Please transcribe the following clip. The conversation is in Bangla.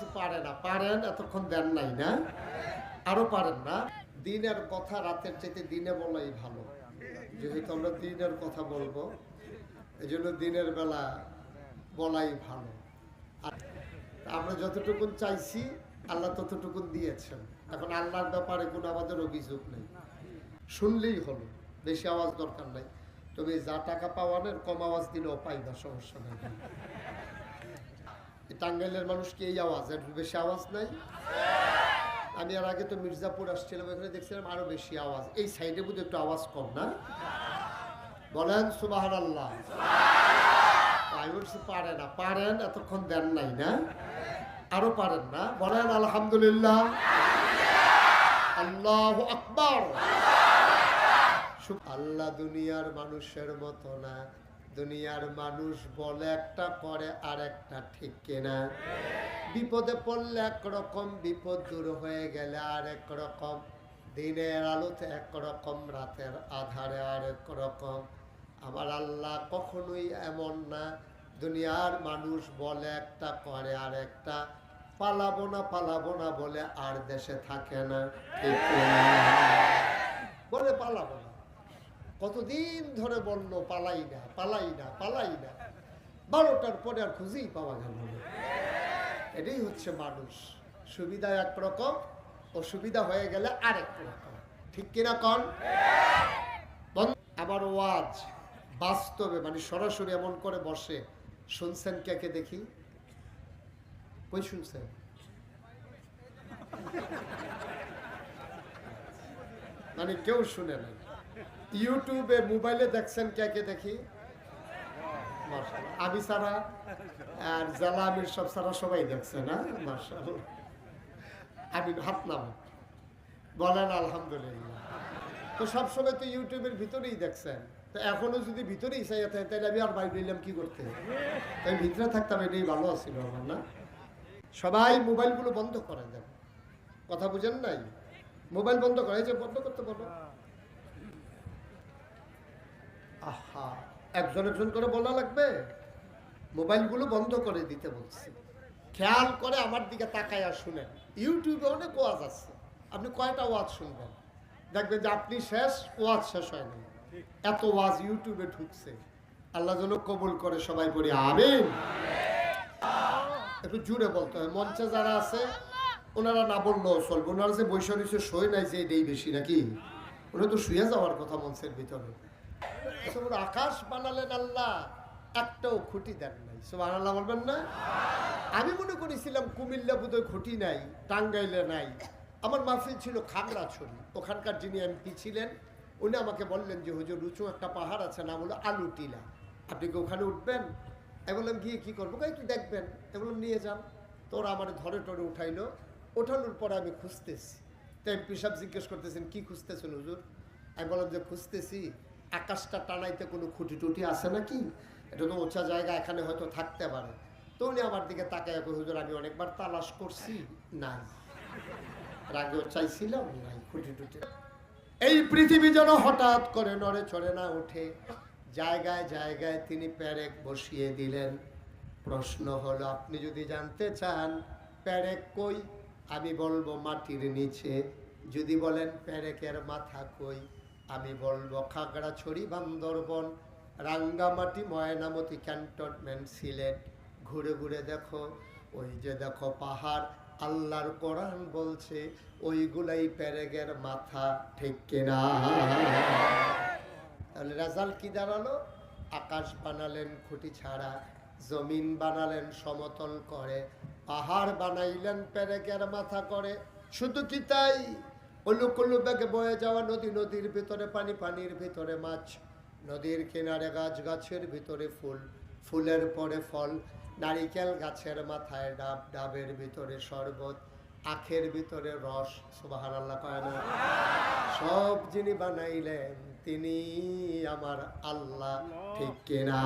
বলছি পারে না। পারেন এতক্ষণ দেন নাই না? আরও পারেন না? দিনের কথা রাতের চাইতে দিনে বলাই ভালো। যেহেতু আমরা দিনের কথা বলব এই জন্য দিনের বেলা বলাই ভালো। আমরা যতটুকুন চাইছি, আল্লাহ ততটুকুন দিয়েছেন। এখন আল্লাহর ব্যাপারে কোনো আমাদের অভিযোগ নেই। শুনলেই হলো, বেশি আওয়াজ দরকার নাই। তবে যা টাকা পাওয়ানের কম আওয়াজ দিলেও পাইবা, সমস্যা নেই। টাঙ্গাইলের মানুষ কি এই আওয়াজ এর বেশি আওয়াজ নাই। আমি আর আগে তো মির্জাপুর আসছিলাম এখানে দেখছিলাম আরও বেশি আওয়াজ। এই সাইডে বুঝে একটু আওয়াজ কম না? বলেন সুবাহ আল্লাহ আমি বলছি পারে না। পারেন, এতক্ষণ দেন নাই না? আরও পারেন না? বলেন, আলহামদুলিল্লাহ। আল্লাহ আকবর। আল্লাহ দুনিয়ার মানুষের মতো না। দুনিয়ার মানুষ বলে একটা করে, আর একটা ঠিক কিনা। বিপদে পড়লে একরকম বিপদ দূর হয়ে গেলে আর এক রকম। দিনের আলোতে একরকম রাতের আধারে আর এক রকম। আমার আল্লাহ কখনোই এমন না। দুনিয়ার মানুষ বলে একটা করে, আর একটা। পালাবো না পালাবো না বলে আর দেশে থাকে না বলে পালাবো না। কতদিন ধরে বলল, পালাই না পালাই না পালাই না। বারোটার পরে আর খুঁজেই পাওয়া গেল না। এটাই হচ্ছে মানুষ। সুবিধা একরকম অসুবিধা হয়ে গেলে আরেক রকম। ঠিক কিনা? কন আমার ওয়াজ বাস্তবে মানে সরাসরি এমন করে বসে। শুনছেন কে কে দেখি? কই শুনছেন? মানে কেউ শুনে নাই। ইউটিউবে, মোবাইলে দেখছেন কে কে দেখি। আমি ছাড়া আর জালা আমির সব ছাড়া সবাই দেখছে, না? মার্শাল আমি নাম বলেন আলহামদুলিল্লাহ। তো সবসময় তো ইউটিউবের ভিতরেই দেখছেন। তো এখনও যদি ভিতরেই চাই থাকে তাহলে আমি আর বাইরে নিলাম কি করতে? তাই ভিতরে থাকতাম এটাই ভালো আছিল আমার, না? সবাই মোবাইলগুলো বন্ধ করে দেন। কথা বুঝেন নাই? মোবাইল বন্ধ করে যে বন্ধ করতে বলো। আহা একজন একজন করে বলা লাগবে? মোবাইলগুলো বন্ধ করে দিতে বলছি। খেয়াল করে আমার দিকে তাকায় আর শুনেন। ইউটিউবে অনেক ওয়াজ আছে। আপনি কয়টা ওয়াজ শুনবেন? দেখবেন যে আপনি শেষ, ওয়াজ শেষ হয়নি। এত ওয়াজ ইউটিউবে ঢুকছে। আল্লাহ যেন কবুল করে সবাই বলি আমিন। একটু জুড়ে বলতে হয়, মঞ্চে যারা আছে, ওনারা না বললেও চলবে। ওনারা যে বৈশা নিচে সই নাই যে এটাই বেশি নাকি? ওরা তো শুয়ে যাওয়ার কথা মঞ্চের ভিতরে। আকাশ বানালেন আল্লাহ, একটাও খুঁটি দেন নাই। সোমান আল্লাহ বলবেন না? আমি মনে করেছিলাম কুমিল্লা বোধহয় খুঁটি নাই, টাঙ্গাইলে নাই। আমার মাহফিল ছিল খাগড়াছড়ি। ওখানকার যিনি এমপি ছিলেন, উনি আমাকে বললেন যে, হুজুর, উঁচু একটা পাহাড় আছে, নাম হলো আলু টিলা আপনি কি ওখানে উঠবেন? আমি বললাম, গিয়ে কী করব? একটু দেখবেন। আমি বললাম, নিয়ে যান। তোরা আমার ধরে টরে উঠাইলো। ওঠানোর পরে আমি খুঁজতেছি। তো এমপি সাহেব জিজ্ঞেস করতেছেন, কি খুঁজতেছেন হুজুর? আমি বললাম যে, খুঁজতেছি আকাশটা টানাইতে কোনো খুঁটি টুটি আছে নাকি? এটা তো উঁচা জায়গা, এখানে হয়তো থাকতে পারে। তো উনি আমার দিকে তাকায় হুজুর, আমি অনেকবার তালাশ করছি। নাই। আগেও চাইছিলাম, নাই খুঁটি টুটি এই পৃথিবী যেন হঠাৎ করে নড়ে চড়ে না ওঠে। জায়গায় জায়গায় তিনি প্যারেক বসিয়ে দিলেন। প্রশ্ন হলো, আপনি যদি জানতে চান, প্যারেক কই? আমি বলব মাটির নিচে। যদি বলেন, প্যারেকের মাথা কই? আমি বলব খাগড়াছড়ি বান্দরবন, রাঙ্গামাটি, ময়নামতি ক্যান্টনমেন্ট, সিলেট। ঘুরে ঘুরে দেখো, ওই যে দেখো পাহাড়, আল্লাহর কোরআন বলছে, ওইগুলাই প্যারেগের মাথা, ঠিক কিনা? তাহলে রেজাল্ট কি দাঁড়াল? আকাশ বানালেন খুঁটি ছাড়া, জমিন বানালেন সমতল করে, পাহাড় বানাইলেন প্যারেগের মাথা করে। শুধু কি তাই? উলুক উলু বেগে বয়ে যাওয়া নদী, নদীর ভিতরে পানি, পানির ভিতরে মাছ। নদীর কিনারে গাছ, গাছের ভিতরে ফুল। ফুলের পরে ফল। নারিকেল গাছের মাথায় ডাব, ডাবের ভিতরে শরবত। আখের ভিতরে রস। সুবাহান আল্লাহ কয় না? সব যিনি বানাইলেন তিনি আমার আল্লাহ। ঠিক কিনা?